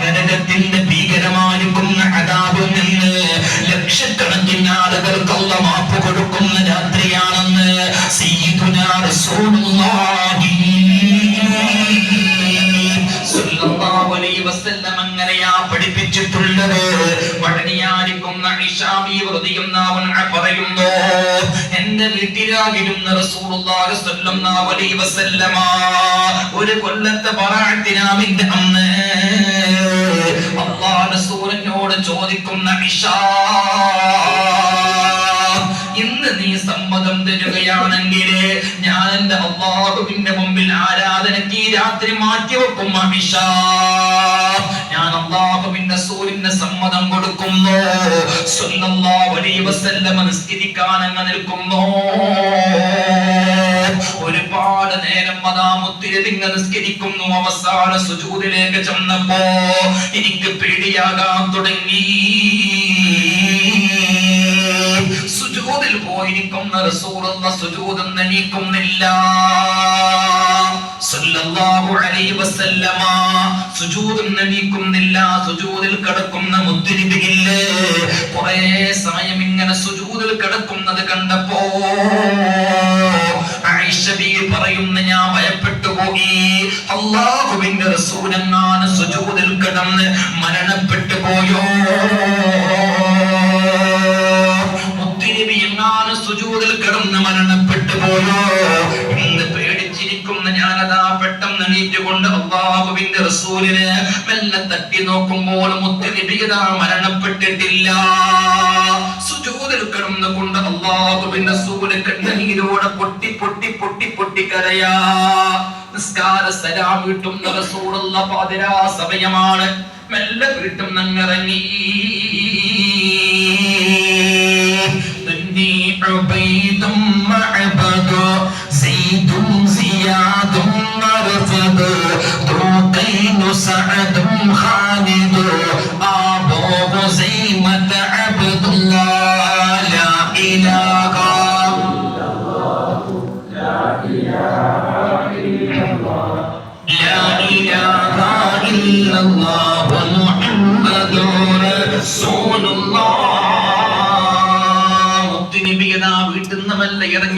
നരകത്തിന്റെ ഭീകരമായിരിക്കുന്ന അതാപിൽ നിന്ന് ലക്ഷക്കണക്കിന് ആളുകൾക്കുള്ള മാപ്പ് കൊടുക്കുന്ന രാത്രിയാണെന്ന് സയ്യിദുനാ റസൂലുള്ളാഹി വസല്ലം അങ്ങനെയാ പഠിപ്പിച്ചിട്ടുള്ളത്. വടനിയായിരിക്കുന്ന ഇഷാബി വൃതിയും നാവൻ പറയുന്നു. എന്റെ വീട്ടിലാകിരുന്ന റസൂലുള്ളാഹി സ്വല്ലല്ലാഹു അലൈഹി വസല്ലമ ഒരു കൊല്ലത്തെ ബറാഅത്തിനാമിന്റെ അന്ന്. അല്ലാഹു റസൂലിനോട് ചോദിക്കുന്ന ഇഷാ എന്റെ അള്ളാഹുവിന്റെ മുമ്പിൽ ആരാധനയ്ക്ക് ഈ രാത്രി മാറ്റിവെക്കും അമിഷ ഞാൻ അള്ളാഹുവിന്റെ സൂര്യന് സമ്മതം കൊടുക്കുന്നു. നിസ്കരിക്കാൻ അങ്ങ് നിൽക്കുന്നു. ഒരുപാട് നേരം അതാ മുത്തിരിതിങ്ങ നിസ്കരിക്കുന്നു. അവസാന സുജൂദിലേക്ക് ചെന്നപ്പോ എനിക്ക് പേടിയാകാൻ തുടങ്ങി. സുജൂദിൽ പോയിരിക്കുന്ന റസൂലുള്ള സുജൂദ് നനീക്കുന്നില്ല. സല്ലല്ലാഹു അലൈഹി വസല്ലമ. സുജൂദ് നനീക്കുന്നില്ല. സുജൂദിൽ കിടക്കുന്ന മുദ്രിബിയില്ലേ കുറേ സമയം ഇങ്ങനെ സുജൂദിൽ കിടക്കുന്നത് കണ്ടപ്പോ പറയുന്ന ഞാൻ ഭയപ്പെട്ടു പോയി. അള്ളാഹുവിന്റെ റസൂലെങ്ങാണ് സുജൂദിൽ കിടന്ന് മരണപ്പെട്ടു പോയോ? സുജൂദിൽ കിടന്ന് മരണപ്പെട്ടു പോയോ? ഇന്ന് പേടിച്ചിരിക്കുന്ന ഞാനതാ പെട്ടെന്ന് എണീറ്റുകൊണ്ട് അള്ളാഹുവിന്റെ റസൂലിനെ മെല്ലെ തട്ടി നോക്കുമ്പോൾ മുത്തുനബി ഇതാ മരണപ്പെട്ടിട്ടില്ല. സുജൂദിൽ കിടന്നുകൊണ്ട് അള്ളാഹുവിന്റെ റസൂൽ കണ്ണീരോടെ പൊട്ടി പൊട്ടി പൊട്ടി പൊട്ടി കരയാ. നിസ്കാര സലാം വീട്ടുന്ന റസൂലുള്ള പാതിരാ സമയമാണ്. മെല്ലെ വീട്ടും നങ്ങിറങ്ങി عبيد معبد زيد زياد مرتد ذوقين سعد خالد أبو بزيمة عبد الله لا إله لا إله إلا الله محمد رسول الله. നിന്ന് മെല്ലെ ഇറങ്ങി